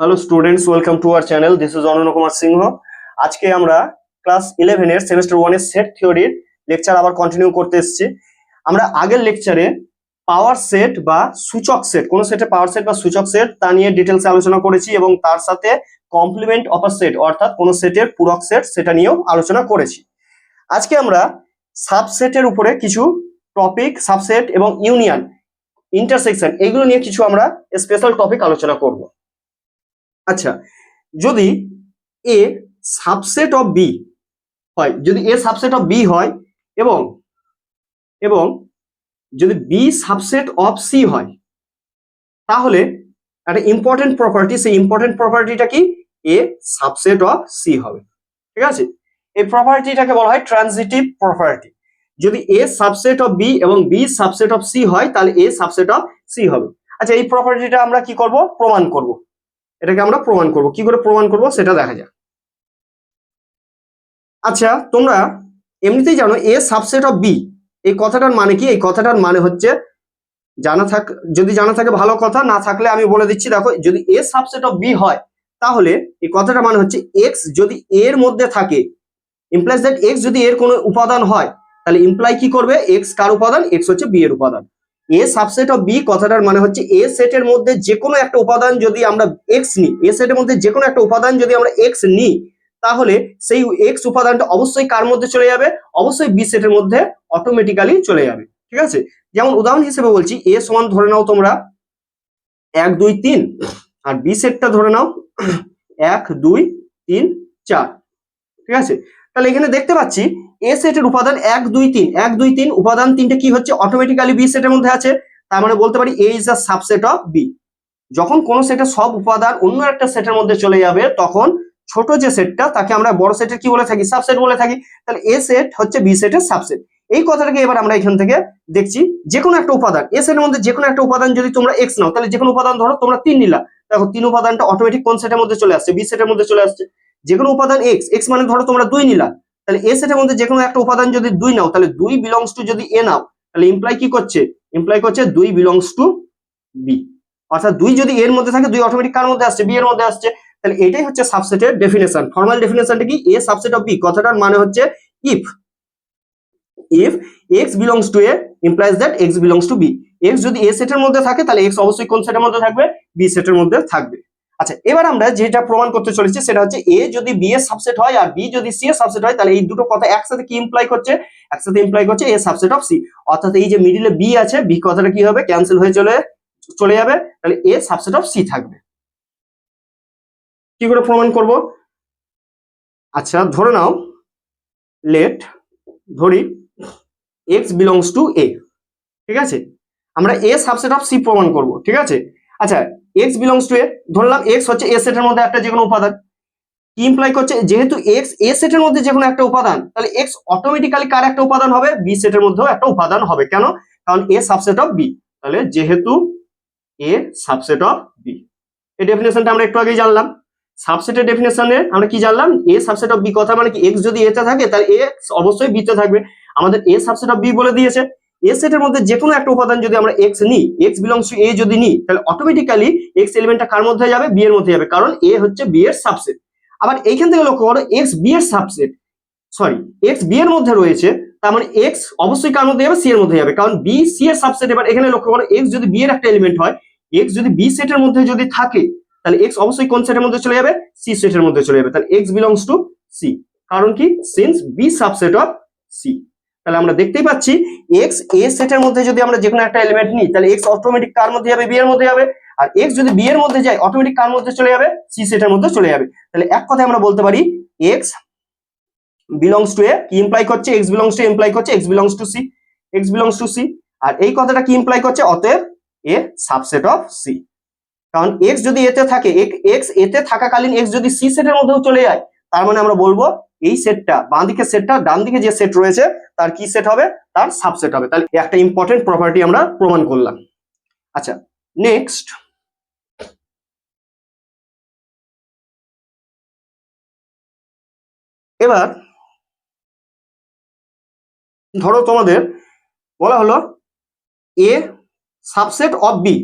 Hello students welcome to our channel this is Ananya Kumar Singh আজকে আমরা class ইলেভেনের semester ওয়ানের set থিওরির লেকচার আবার কন্টিনিউ করতে এসেছি আমরা আগের লেকচারে পাওয়ার সেট বা সূচক সেট কোন সেটে পাওয়ার সেট বা সূচক সেট তা নিয়ে ডিটেলস আলোচনা করেছি এবং তার সাথে কমপ্লিমেন্ট অফ আ সেট অর্থাৎ কোন সেটের পূরক সেট সেটা নিয়েও আলোচনা করেছি আজকে আমরা সাবসেটের উপরে কিছু টপিক সাবসেট এবং ইউনিয়ন ইন্টারসেকশন এগুলো নিয়ে কিছু আমরা স্পেশাল টপিক আলোচনা করব আচ্ছা যদি এ সাবসেট অফ বি হয়, যদি এ সাবসেট অফ বি হয় এবং এবং যদি বি সাবসেট অফ সি হয়, তাহলে একটা ইম্পর্টেন্ট প্রপার্টি সেই ইম্পর্টেন্ট প্রপার্টিটা কি? এ সাবসেট অফ সি হবে। ঠিক আছে? এই প্রপার্টিটাকে বলা হয় ট্রানজিটিভ প্রপার্টি যদি এ সাবসেট অফ বি এবং বি সাবসেট অফ সি হয়, তাহলে এ সাবসেট অফ সি হবে। আচ্ছা এই প্রপার্টিটা আমরা কি করব? প্রমাণ করব। এটাকে আমরা প্রমাণ করব। কি করে প্রমাণ করব সেটা দেখা যাক। আচ্ছা তোমরা এমনিতেই জানো এ সাবসেট অফ বি এই কথাটার মানে কি? এই কথাটার মানে হচ্ছে জানা থাক, যদি জানা থাকে ভালো কথা, না থাকলে আমি বলে দিচ্ছি, দেখো যদি এ সাবসেট অফ বি হয়, তাহলে এই কথাটা মানে হচ্ছে এক্স যদি এর মধ্যে থাকে ইমপ্লাইজ দ্যাট এক্স যদি এর কোনো উপাদান হয়, তাহলে ইমপ্লাই কি করবে? এক্স কার উপাদান? এক্স হচ্ছে বি এর উপাদান। এ সাবসেট অফ বি কথাটার মানে হচ্ছে এ সেটের মধ্যে যে কোনো একটা উপাদান যদি আমরা এক্স নিই এ সেটের মধ্যে যে কোনো একটা উপাদান যদি আমরা এক্স নিই, তাহলে সেই এক্স উপাদানটা অবশ্যই কার মধ্যে চলে যাবে? অবশ্যই বি সেটের মধ্যে অটোমেটিক্যালি চলে যাবে। ঠিক আছে? যেমন উদাহরণ হিসেবে বলছি এ সমান ধরে নাও তোমরা এক, দুই, তিন, আর বি সেটটা ধরে নাও এক, দুই, তিন, চার। ঠিক আছে? তাহলে এখানে দেখতে পাচ্ছি এ সেটের উপাদান এক, দুই, তিন। এক, দুই, তিন, উপাদান তিনটে কি হচ্ছে? অটোমেটিক্যালি বি সেটের মধ্যে আছে। তার মানে বলতে পারি A is a subset of B যখন কোন সেটের সব উপাদান অন্য একটা সেটের মধ্যে চলে যাবে, তখন ছোট যে সেটটা তাকে আমরা বড় সেটের কি বলে থাকি? সাবসেট বলে থাকি। তাহলে এ সেট হচ্ছে বি সেটের সাবসেট এই কথাটাকে এবার আমরা এখান থেকে দেখছি। যে কোনো একটা উপাদান এ সেটের মধ্যে যে কোনো একটা উপাদান যদি তোমরা এক্স নাও, তাহলে যে কোনো উপাদান ধরো তোমরা তিন নিলা। দেখো, তিন উপাদানটা অটোমেটিক কোন সেটের মধ্যে চলে আসছে? বি সেটের মধ্যে চলে আসছে। যে কোনো উপাদান এক্স এক্স মানে ধরো তোমরা দুই নিলা। তাহলে এ সেটের মধ্যে যে কোনো একটা উপাদান যদি দুই নাও, তাহলে দুই বিলংস টু যদি এ নাও, তাহলে ইমপ্লাই কি করছে? ইমপ্লাই করছে দুই বিলংস টু বি অর্থাৎ দুই যদি এর মধ্যে থাকে, দুই অটোমেটিক কার মধ্যে আসছে? বি এর মধ্যে আসছে। তাহলে এটাই হচ্ছে সাবসেটের ডেফিনেশন ফর্মাল ডেফিনেশনটা কি? এ সাবসেট অফ বি কথাটার মানে হচ্ছে if if x belongs to A implies that x belongs to B x যদি এ সেটের মধ্যে থাকে, তাহলে এক্স অবশ্যই কোন সেটের মধ্যে থাকবে? বি সেটের মধ্যে থাকবে। আচ্ছা এবার আমরা যেটা প্রমাণ করতে চলেছি সেটা হচ্ছে এ যদি বি এর সাবসেট হয় আর বি যদি সি এর সাবসেট হয়, তাহলে এই দুটো কথা একসাথে কি ইমপ্লাই করছে? একসাথে ইমপ্লাই করছে এ সাবসেট অফ সি অর্থাৎ এই যে মিডিলে বি আছে বি কথাটা কি হবে? ক্যান্সেল হয়ে চলে চলে যাবে। তাহলে এ সাবসেট অফ সি থাকবে। কি করে প্রমাণ করব? আচ্ছা ধরে নাও লেট ধরি এক্স বিলংস টু এ ঠিক আছে? আমরা এ সাবসেট অফ সি প্রমাণ করব, ঠিক আছে? আচ্ছা এক্স বিলংস টু এ ধরলাম এক্স হচ্ছে এ সেটের মধ্যে একটা যে কোনো উপাদান। কি ইমপ্লাই করছে? যেহেতু এক্স এ সেটের মধ্যে যে কোনো একটা উপাদান, তাহলে এক্স অটোমেটিক্যালি কার একটা উপাদান হবে? বি সেটের মধ্যেও একটা উপাদান হবে। কেন? কারণ এ সাবসেট অফ বি তাহলে যেহেতু এ সাবসেট অফ বি এই ডেফিনেশনটা আমরা একটু আগেই জানলাম। সাবসেটের ডেফিনেশনে আমরা কি জানলাম? এ সাবসেট অফ বি কথা মানে কি? এক্স যদি এতে থাকে, তাহলে এক্স অবশ্যই বিতে থাকবে। আমাদের এ সাবসেট অফ বি বলে দিয়েছে। এ সেটের মধ্যে যে কোনো একটা উপাদান যদি আমরা এক্স নিই এক্স বিলংস টু এ যদি নিই, তাহলে অটোমেটিক্যালি এক্স এলিমেন্টটা কার মধ্যে যাবে? বি এর মধ্যে যাবে। কারণ এ হচ্ছে বি এর সাবসেট আবার এইখান থেকে লক্ষ্য করো এক্স বি এর সাবসেট সরি এক্স বি এর মধ্যে রয়েছে, তার মানে এক্স অবশ্যই কার মধ্যে যাবে? সি এর মধ্যে যাবে। কারণ বি সি এর সাবসেট এবার এখানে লক্ষ্য করো এক্স যদি বি এর একটা এলিমেন্ট হয় এক্স যদি বি সেটের মধ্যে যদি থাকে, তাহলে এক্স অবশ্যই কোন সেটের মধ্যে চলে যাবে? সি সেটের মধ্যে চলে যাবে। তাহলে এক্স বিলংস টু সি কারণ কি? Since B subset of C তাহলে আমরা দেখতেই পাচ্ছি এক্স এ সেটের মধ্যে যদি আমরা যে কোনো একটা এলিমেন্ট নিই, তাহলে এক্স অটোমেটিক কার মধ্যে যাবে? বি এর মধ্যে যাবে। আর এক্স যদি বি এর মধ্যে যায় অটোমেটিক কার মধ্যে চলে যাবে? সি সেটের মধ্যে চলে যাবে। তাহলে এক কথায় আমরা বলতে পারি এক্স বিলংস টু এ কি ইমপ্লাই করছে? এক্স বিলংস টু ইমপ্লাই করছে x belongs to C x belongs to C আর এই কথাটা কি ইমপ্লাই করছে? অতএব এ সাবসেট অফ সি কারণ এক্স যদি এতে থাকে এক্স এতে থাকাকালীন এক্স যদি সি সেটের মধ্যেও চলে যায় তার মানে আমরা বলব এই সেটটা বাঁ দিকের সেটটা ডান দিকে যে সেট রয়েছে, তার কি সেট হবে? তার সাবসেট হবে। তাহলে একটা ইম্পর্টেন্ট প্রপার্টি আমরা প্রমাণ করলাম। আচ্ছা নেক্সট এবার ধরো তোমাদের বলা হলো এ সাবসেট অফ বি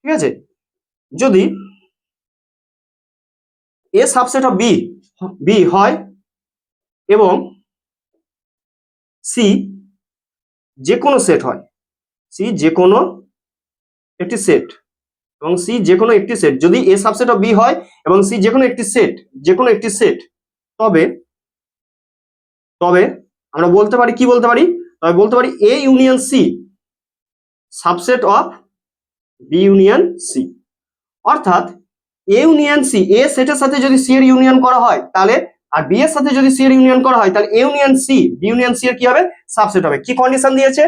ঠিক আছে? যদি A subset of B B হয় এবং সি যে কোনো সেট হয়। সি যে কোনো একটি সেট এবং সি যে কোনো একটি সেট যদি এ সাবসেট অফ বি হয় এবং সি যে কোনো একটি সেট যে কোনো একটি সেট তবে তবে আমরা বলতে পারি, কি বলতে পারি? তবে বলতে পারি A union C subset of B union C অর্থাৎ এ ইউনিয়ন সি এ সেটের সাথে যদি সি এর ইউনিয়ন করা হয়, তাহলে, আর বি এর সাথে যদি সি এর ইউনিয়ন করা হয়, তাহলে A union C B union C এর কি হবে? সাবসেট হবে। কি কন্ডিশন দিয়েছে?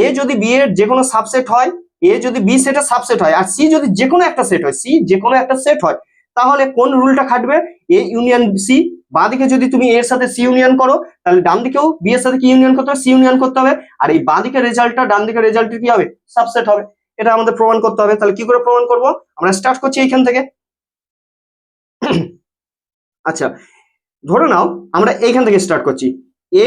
এ যদি বি এর যে কোনো সাবসেট হয় এ যদি বি সেটের সাবসেট হয়, আর সি যদি যে কোনো একটা সেট হয় সি যে কোনো একটা সেট হয়, তাহলে কোন রুলটা খাটবে? এ ইউনিয়ন সি বাঁ দিকে যদি তুমি এর সাথে সি ইউনিয়ন করো, তাহলে ডান দিকেও বি এর সাথে কি ইউনিয়ন করতে হবে? সি ইউনিয়ন করতে হবে। আর এই বাঁ দিকের রেজাল্টটা ডান দিকের রেজাল্টের কি হবে? সাবসেট হবে। এটা আমাদের প্রমাণ করতে হবে। তাহলে কি করে প্রমাণ করব? আমরা স্টার্ট করছি এইখান থেকে। আচ্ছা ধরে নাও আমরা এইখান থেকে স্টার্ট করছি। এ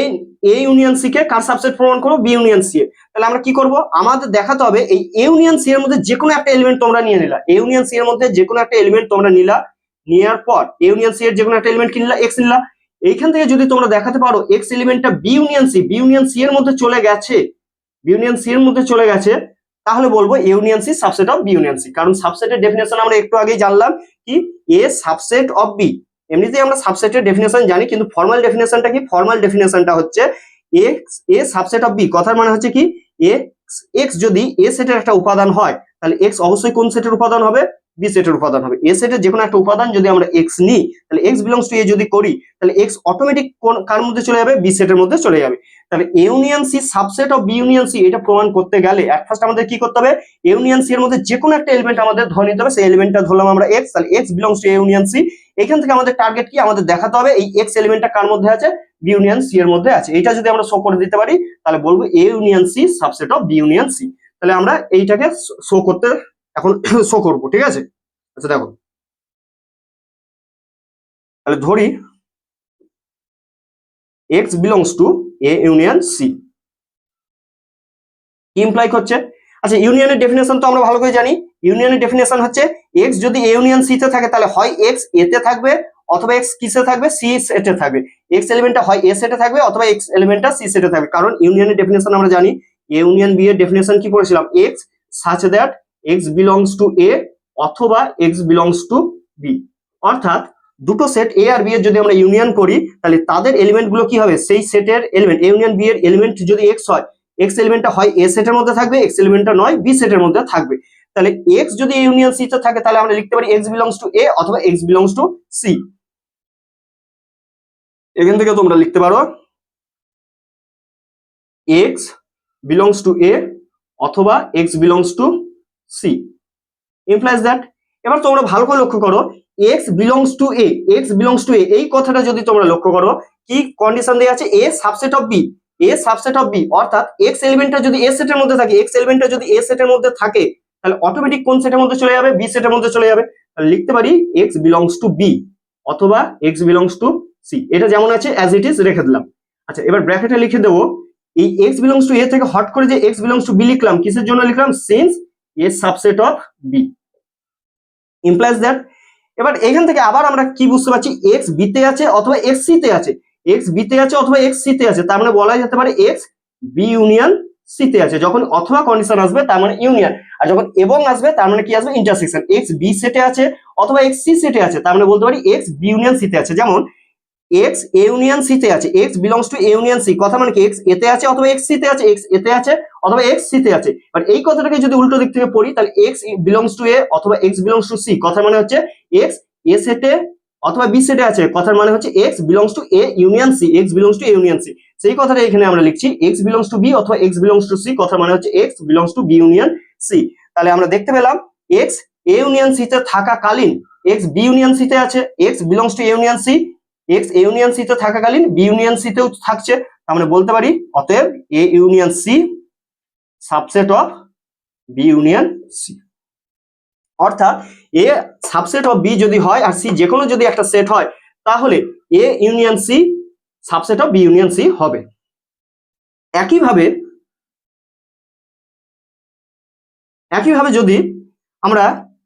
এ ইউনিয়ন সি কে কার সাবসেট প্রমাণ করব? B union C A. তাহলে আমরা কি করব? আমাদের দেখাতে হবে এই এ ইউনিয়ন সি এর মধ্যে যে কোনো একটা এলিমেন্ট তোমরা নিয়ে নিলা। এ ইউনিয়ন সি এর মধ্যে যে কোনো একটা এলিমেন্ট তোমরা নিলা। নেওয়ার পর এ ইউনিয়ন সি এর যে কোনো একটা এলিমেন্ট কি নিলা? এক্স নিলা। এইখান থেকে যদি তোমরা দেখাতে পারো x এলিমেন্টটা B union C B union C এর মধ্যে চলে গেছে। বি ইউনিয়ন সি এর মধ্যে চলে গেছে। তাহলে বলব union C subset of B union C কারণ সাবসেটের ডেফিনেশন আমরা একটু আগেই জানলাম কি? এ সাবসেট অফ বি এমনিতেই আমরা সাবসেটের ডেফিনেশন জানি, কিন্তু ফর্মাল ডেফিনেশনটা কি? ফর্মাল ডেফিনেশনটা হচ্ছে x A subset of B কথার মানে হচ্ছে কি? এক্স এক্স যদি এ সেটের একটা উপাদান হয়, তাহলে এক্স অবশ্যই কোন সেটের উপাদান হবে? বি সেটের উপাদান হবে। এ সেটের যে কোনো একটা উপাদান যদি আমরা এক্স নিই, তাহলে এক্স বিলংস টু এ যদি করি, তাহলে এক্স অটোমেটিক কোন কার মধ্যে চলে যাবে? বি সেটের মধ্যে চলে যাবে। তাহলে A union C subset of B union C এটা প্রমাণ করতে গেলে এট ফার্স্ট আমাদের কি করতে হবে? এ ইউনিয়ন সি এর মধ্যে যে কোনো একটা এলিমেন্ট আমাদের ধরে নিতে হবে। সেই এলিমেন্টটা ধরলাম আমরা এক্স তাহলে x belongs to A union C এখান থেকে আমাদের টার্গেট কি? আমাদের দেখাতে হবে এই এক্স এলিমেন্টটা কার মধ্যে আছে? বি ইউনিয়ন সি এর মধ্যে আছে। এটা যদি আমরা শো করে দিতে পারি, তাহলে বলব A union C subset of B union C তাহলে আমরা এইটাকে শো করতে এখন শো করব, ঠিক আছে? আচ্ছা দেখো। তাহলে ধরি x belongs to A union C imply করছে। আচ্ছা ইউনিয়নের ডেফিনেশন তো আমরা ভালো করে জানি। ইউনিয়নের ডেফিনেশন হচ্ছে এক্স যদি এ ইউনিয়ন সি তে থাকে, তাহলে হয় এক্স এতে থাকবে অথবা এক্স কিসে থাকবে? সি সেটে থাকবে। এক্স এলিমেন্টটা হয় এ সেটে থাকবে অথবা এক্স এলিমেন্টটা সি সেটে থাকবে। কারণ ইউনিয়নের ডেফিনেশন আমরা জানি। ইউনিয়ন বি এর ডেফিনেশন কি পড়েছিলাম x such that x belongs to A অথবা এক্স বিলংস টু বি অর্থাৎ দুটো সেট এ আর বি এর যদি আমরা ইউনিয়ন করি, তাহলে তাদের এলিমেন্টগুলো কি হবে? সেই সেটের এলিমেন্ট এ ইউনিয়ন বি এর এলিমেন্ট যদি এক্স হয় এক্স এলিমেন্টটা হয় এ সেটের মধ্যে থাকবে এক্স এলিমেন্টটা নয় বি সেটের মধ্যে থাকবে। তাহলে এক্স যদি ইউনিয়ন সি তে থাকে, তাহলে আমরা লিখতে পারি এক্স বিলংস টু এ অথবা এক্স বিলংস টু সি এখান থেকে তোমরা লিখতে পারো এক্স বিলংস টু এ অথবা x belongs to C implies that এবার তোমরা ভালো করে লক্ষ্য করো x belongs to A x belongs to A এই কথাটা যদি তোমরা লক্ষ্য করো, কি কন্ডিশন দেওয়া আছে? A subset of B A subset of B অর্থাৎ এক্স এলিমেন্টটা যদি এ সেটের মধ্যে থাকে এক্স এলিমেন্টটা যদি এ সেটের মধ্যে থাকে, তাহলে অটোমেটিক কোন সেটের মধ্যে চলে যাবে? বি সেটের মধ্যে চলে যাবে। তাহলে লিখতে পারি এক্স বিলংস টু বি অথবা এক্স বিলংস টু সি এটা যেমন আছে অ্যাজ ইট ইজ রেখে দিলাম। আচ্ছা এবার ব্র্যাকেটে লিখে দেবো, এই এক্স বিলংস টু এ থেকে হট করে যে এক্স বিলংস টু বি লিখলাম, কিসের জন্য লিখলাম? Since A subset of B implies that এবার এখান থেকে আবার আমরা কি বুঝতে পারছি? এক্স বিতে আছে অথবা এক্স সি তে আছে। এক্স বিতে আছে অথবা এক্স সি তে আছে, তার মানে বলা যেতে পারে এক্স বি ইউনিয়ন সি তে আছে। যখন অথবা কন্ডিশন আসবে, তার মানে ইউনিয়ন আর যখন এবং আসবে, তার মানে কি আসবে? ইন্টারসেকশন এক্স বি সেটে আছে অথবা এক্স সি সেটে আছে, তার মানে বলতে পারি এক্স বি ইউনিয়ন সি তে আছে। যেমন এক্স এ ইউনিয়ন সি তে আছে। X belongs to union C কথা মানে কি? এক্স এতে আছে অথবা এক্স সি তে আছে? এক্স এতে আছে অথবা এক্স সি তে আছে। বাট এই কথাটাকে যদি উল্টো দিক থেকে পড়ি, তাহলে এক্স বিলংস টু এ অথবা এক্স বিলংস টু সি কথা মানে হচ্ছে এক্স এ সেটে অথবা বি সেটে আছে। কথার মানে হচ্ছে x belongs to A union C x belongs to union C সেই কথাটা এখানে আমরা লিখছি এক্স বিলংস টু বি অথবা এক্স বিলংস টু সি কথার মানে হচ্ছে x belongs to B union C তাহলে আমরা দেখতে পেলাম এক্স এ ইউনিয়ন সি তে থাকাকালীন এক্স বি ইউনিয়ন সি তে আছে। X belongs to union C x A union C তে থাকাকালীন বি ইউনিয়ন সি তেও থাকছে। তার মানে বলতে পারি, অতএব A union C subset of B union C অর্থাৎ এ সাবসেট অফ বি যদি হয় আর সি যে কোনো যদি একটা সেট হয়, তাহলে A union C subset of B union C হবে। একইভাবে একইভাবে যদি আমরা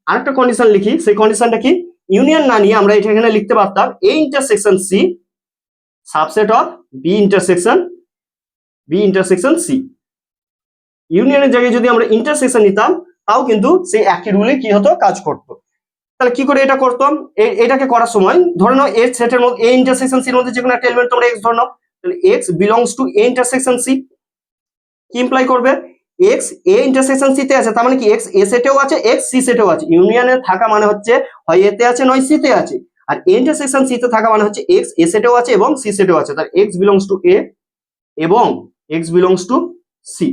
আরেকটা কন্ডিশন লিখি, সেই কন্ডিশনটা কি? ইউনিয়ন না নিয়ে আমরা এটা এখানে লিখতে পারতাম A intersection C subset of B intersection B intersection C ইউনিয়নের জায়গায় যদি আমরা ইন্টারসেকশন নিতাম, তাও কিন্তু সেই একই রুলে কি হতো? কাজ করতো। তাহলে কি করে এটা করতাম? এটাকে করার সময় ধরে নাও এর সেটের মধ্যে এ ইন্টারসেকশন সির মধ্যে যে কোনো একটা এলিমেন্ট তোমরা এক্স ধরে নাও। তাহলে x belongs to A intersection C কি ইমপ্লাই করবে? এক্স এ ইন্টারসেকশন সি তে আছে, তার মানে কি এক্স এ সেটেও আছে এক্স সি সেটেও আছে। ইউনিয়নে থাকা মানে হচ্ছে, হয় এতে আছে নয় সি তে আছে। আর এ ইন্টারসেকশন সি তে থাকা মানে হচ্ছে এক্স এ সেটেও আছে এবং সি সেটেও আছে। তার এক্স বিলংস টু এ এবং x belongs to C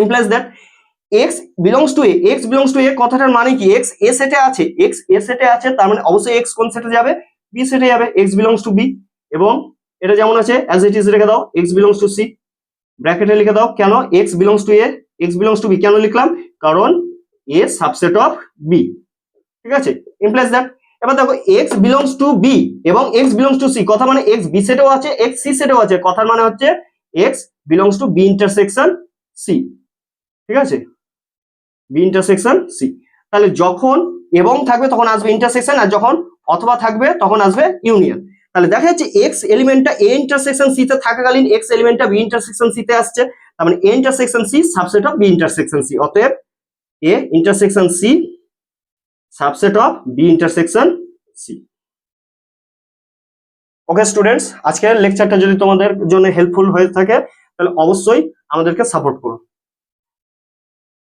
implies that x belongs to A x belongs to A কথাটার মানে কি? এক্স এ সেটে আছে এক্স এ সেটে আছে, তার মানে অবশ্যই এক্স কোন সেটে যাবে? বি সেটে যাবে এক্স বিলংস টু বি এবং এটা যেমন আছে অ্যাজ ইট ইজ রেখে দাও এক্স বিলংস টু সি ব্র্যাকেটে লিখে দাও, কেন x belongs to A x belongs to B কেন লিখলাম? কারণ এ সাবসেট অফ বি ঠিক আছে? ইমপ্লাইজ দ্যাট এবার দেখো এক্স বিলংস টু বি এবং এক্স বিলংস টু সি কথা মানে এক্স বি সেটেও আছে এক্স সি সেটেও আছে, কথার মানে হচ্ছে x belongs to B intersection C ঠিক আছে? বি ইন্টারসেকশন সি তাহলে যখন এবং থাকবে তখন আসবে ইন্টারসেকশন আর যখন অথবা থাকবে তখন আসবে ইউনিয়ন তাহলে দেখা যাচ্ছে এক্স এলিমেন্টটা এ ইন্টারসেকশন সি তে থাকাকালীন এক্স এলিমেন্টটা বি ইন্টারসেকশন সি তে আসছে। তার মানে A intersection C subset of B intersection C অতএব A intersection C subset of B intersection C okay students আজকের লেকচারটা যদি তোমাদের জন্য হেল্পফুল হয়ে থাকে, তাহলে অবশ্যই আমাদেরকে সাপোর্ট করো।